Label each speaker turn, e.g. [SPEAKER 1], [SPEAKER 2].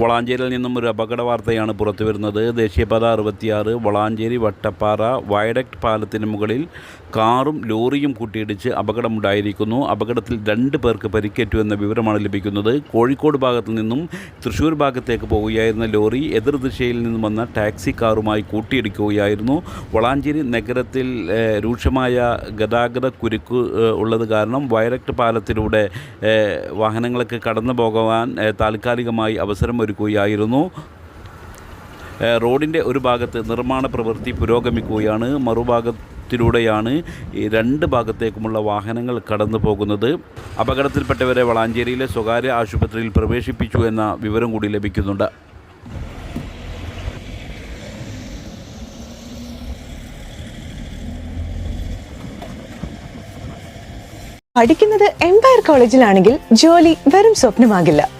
[SPEAKER 1] വളാഞ്ചേരിയിൽ നിന്നും ഒരു അപകട വാർത്തയാണ് പുറത്തു വരുന്നത് ദേശീയപാത അറുപത്തിയാറ് വളാഞ്ചേരി വട്ടപ്പാറ വയഡക്ട് പാലത്തിന് മുകളിൽ കാറും ലോറിയും കൂട്ടിയിടിച്ച് അപകടമുണ്ടായിരിക്കുന്നു. അപകടത്തിൽ രണ്ട് പേർക്ക് പരിക്കേറ്റു എന്ന വിവരമാണ് ലഭിക്കുന്നത്. കോഴിക്കോട് ഭാഗത്തു നിന്നും തൃശ്ശൂർ ഭാഗത്തേക്ക് പോവുകയായിരുന്ന ലോറി എതിർദിശയിൽ നിന്നും വന്ന ടാക്സി കാറുമായി കൂട്ടിയിടിക്കുകയായിരുന്നു. വളാഞ്ചേരി നഗരത്തിൽ രൂക്ഷമായ ഗതാഗത കുരുക്ക് ഉള്ളത് കാരണം വയറക്ട് പാലത്തിലൂടെ വാഹനങ്ങൾക്ക് കടന്നു പോകുവാൻ താൽക്കാലികമായി അവസരമൊരുക്കുകയായിരുന്നു ഏഹ്, റോഡിന്റെ ഒരു ഭാഗത്ത് നിർമ്മാണ പ്രവൃത്തി പുരോഗമിക്കുകയാണ്. മറുഭാഗത്തിലൂടെയാണ് ഈ രണ്ട് ഭാഗത്തേക്കുമുള്ള വാഹനങ്ങൾ കടന്നു പോകുന്നത്. അപകടത്തിൽപ്പെട്ടവരെ വളാഞ്ചേരിയിലെ സ്വകാര്യ ആശുപത്രിയിൽ പ്രവേശിപ്പിച്ചു എന്ന വിവരം കൂടി ലഭിക്കുന്നുണ്ട്.
[SPEAKER 2] പഠിക്കുന്നത് എംപയർ കോളേജിലാണെങ്കിൽ ജോലി വെറും സ്വപ്നമാകില്ല.